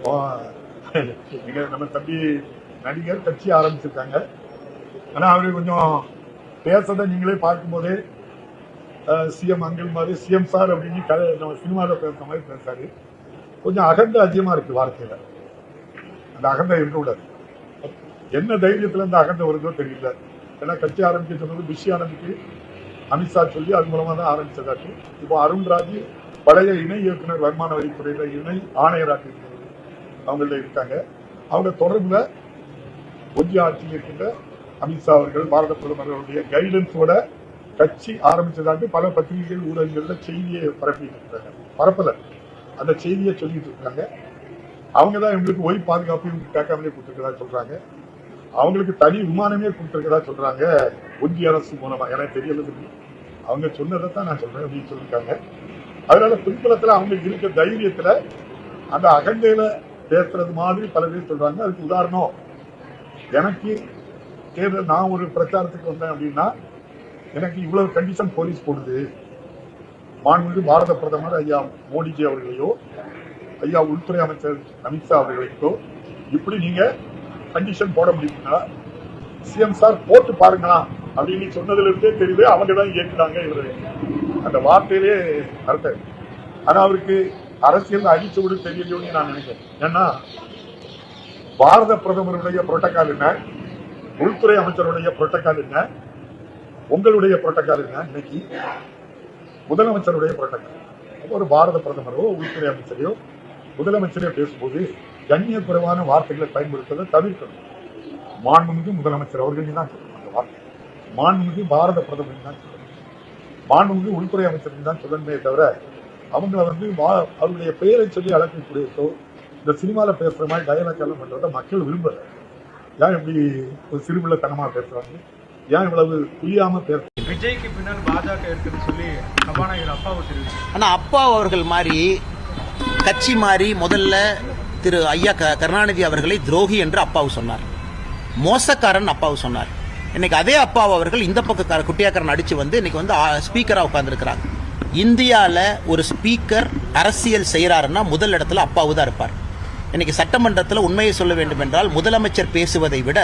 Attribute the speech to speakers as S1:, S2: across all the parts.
S1: ஓ, நீங்க நம்ம தம்பி நடிகர் கட்சி ஆரம்பிச்சிருக்காங்க. ஆனா அவரு கொஞ்சம் பேசுறத நீங்களே பார்க்கும்போதே சிஎம் அங்கிள் மாதிரி சிஎம் சார் அப்படின்னு கதை நம்ம சினிமாவில் பேசுற மாதிரி பேசாரு கொஞ்சம் அகண்ட அதிகமா இருக்கு வார்த்தையில. அந்த அகண்ட இருக்கக்கூடாது. என்ன தைரியத்துல அந்த அகந்த வருதோ தெரியல. ஏன்னா கட்சி ஆரம்பிக்க சொன்னது பிஷி ஆரம்பிக்கு அமித்ஷா சொல்லி அது மூலமா தான் ஆரம்பிச்சதாட்டி இப்போ அருண்ராஜ் பழைய இணை இயக்குனர் வருமான வரித்துறையில இணை ஆணையராக இருக்கிறது அவங்கள இருக்காங்க. அவங்க தொடர்பில் ஒன்றிய ஆட்சியில் இருக்கின்ற அமித்ஷா அவர்கள் பாரத பிரதமர்களுடைய கைடன்ஸோட கட்சி ஆரம்பிச்சதாட்டு பல பத்திரிகைகள் ஊடகங்களில் செய்தியை பரப்பிட்டு இருக்காங்க. பரப்பல. அந்த செய்தியை சொல்லிட்டு இருக்காங்க. அவங்க தான் இவங்களுக்கு ஒய் பாதுகாப்பு இவங்களுக்கு கேட்காமலே கொடுத்துருக்கதா சொல்றாங்க. அவங்களுக்கு தனி விமானமே கொடுத்துருக்கதா சொல்றாங்க ஒன்றிய அரசு மூலமா. எனக்கு தெரியல அவங்க சொன்னதை தான் நான் சொல்றேன் அப்படின்னு சொல்லியிருக்காங்க. அதனால பின்புலத்தில் அவங்களுக்கு இருக்க தைரியத்தில் அந்த அகண்டையில பேசுறது மாதிரி பல பேர் சொல்றாங்க. அதுக்கு உதாரணம் எனக்கு தேர்தல் நான் ஒரு பிரச்சாரத்துக்கு வந்தேன் அப்படின்னா எனக்கு இவ்வளவு கண்டிஷன் போலீஸ் போடுது. மாண்புமிகு பாரத பிரதமர் ஐயா மோடிஜி அவர்களையோ ஐயா உள்துறை அமைச்சர் அமித்ஷா அவர்களுக்கோ இப்படி நீங்க கண்டிஷன் போட முடியுங்களா? சிஎம் சார் போட்டு பாருங்களா? அப்படின்னு சொன்னதுல இருந்தே தெரியுது அவங்க தான் இயக்குனாங்க இவரு. அந்த வார்த்தையிலே அர்த்தம். ஆனா அவருக்கு அரசியல் அழிச்சு விட தெரியலையோன்னு நான் நினைக்கிறேன். ஏன்னா பாரத பிரதமருடைய புரோட்டோக்கால் என்ன? உள்துறை அமைச்சருடைய புரோட்டோக்கால் என்ன? உங்களுடைய புரோட்டோக்கால் என்ன இன்னைக்கு? முதலமைச்சருடைய புரோட்டோக்கால் ஒரு பாரத பிரதமரோ உள்துறை அமைச்சரையோ முதலமைச்சரையோ பேசும்போது கண்ணியக்குறைவான வார்த்தைகளை பயன்படுத்துவதை தவிர்க்கணும். மாண்புமிகு முதலமைச்சர் அவர்கள் தான் சொல்லணும் அந்த வார்த்தை. மாண்புமிகு பாரத பிரதமர் தான் சொல்லணும். மாண்புமிகு உள்துறை அமைச்சர் தான் சொல்லணுமே தவிர அவங்க வந்து அவருடைய பெயரை சொல்லி அழைக்கக்கூடியதோ இந்த சினிமால பேசுற மாதிரி டயலாக் எல்லாம் பண்றதை மக்கள் விரும்பல. ஏன் இப்படி ஒரு சிறுபிள்ளைத்தனமா பேசுறாங்க? ஏன் இவ்வளவு புரியாம பேச
S2: விஜய்க்கு பின்னால் பாஜக இருக்குன்னு சொல்லி சபாநாயகர் அப்பாவு தெரிவிச்சு
S3: ஆனா அப்பா அவர்கள் மாதிரி கட்சி மாறி முதல்ல திரு ஐயா க- கருணாநிதி அவர்களை துரோகி என்று அப்பாவு சொன்னார். மோசக்காரன் அப்பாவு சொன்னார். இன்னைக்கு அதே அப்பாவு அவர்கள் இந்த பக்க குட்டியாக்காரன் அடிச்சு வந்து இன்னைக்கு வந்து ஸ்பீக்கரா உட்கார்ந்துருக்கிறாங்க இந்தியாவில் ஒரு ஸ்பீக்கர் அரசியல் செய்கிறாருன்னா முதல் இடத்துல அப்பாவு தான் இருப்பார். இன்றைக்கி சட்டமன்றத்தில் உண்மையை சொல்ல வேண்டும் என்றால் முதலமைச்சர் பேசுவதை விட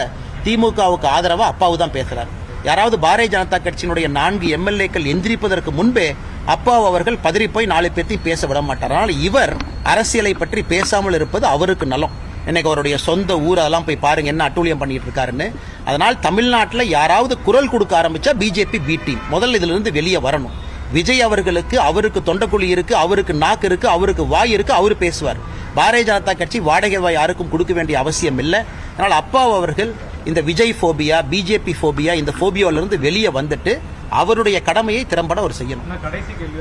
S3: திமுகவுக்கு ஆதரவாக அப்பாவு தான் பேசுகிறார் யாராவது பாரதிய ஜனதா கட்சியினுடைய நான்கு எம்எல்ஏக்கள் எந்திரிப்பதற்கு முன்பே அப்பாவு அவர்கள் பதறி போய் நாலு பேர்த்தையும் பேச விட மாட்டார். ஆனால் இவர் அரசியலை பற்றி பேசாமல் இருப்பது அவருக்கு நலம். இன்னைக்கு அவருடைய சொந்த ஊர் அதெல்லாம் போய் பாருங்க என்ன அட்டூழியம் பண்ணிட்டு இருக்காருன்னு. அதனால் தமிழ்நாட்டில் யாராவது குரல் கொடுக்க ஆரம்பிச்சா பிஜேபி பி டீம் முதல்ல இதுலேருந்து வெளியே வரணும். விஜய் அவர்களுக்கு அவருக்கு தொண்டக்குழி இருக்கு அவருக்கு நாக்கு இருக்கு அவருக்கு வாய் இருக்கு அவர் பேசுவார். பாரதிய ஜனதா கட்சி வாடகை வாய் யாருக்கும் கொடுக்க வேண்டிய அவசியம் இல்லை. அதனால் அப்பா அவர்கள் இந்த விஜய் ஃபோபியா பிஜேபி ஃபோபியா இந்த ஃபோபியாவிலிருந்து வெளியே வந்துட்டு அவருடைய கடமையை திறம்பட அவர் செய்யணும்.
S2: கடைசி கேள்வி.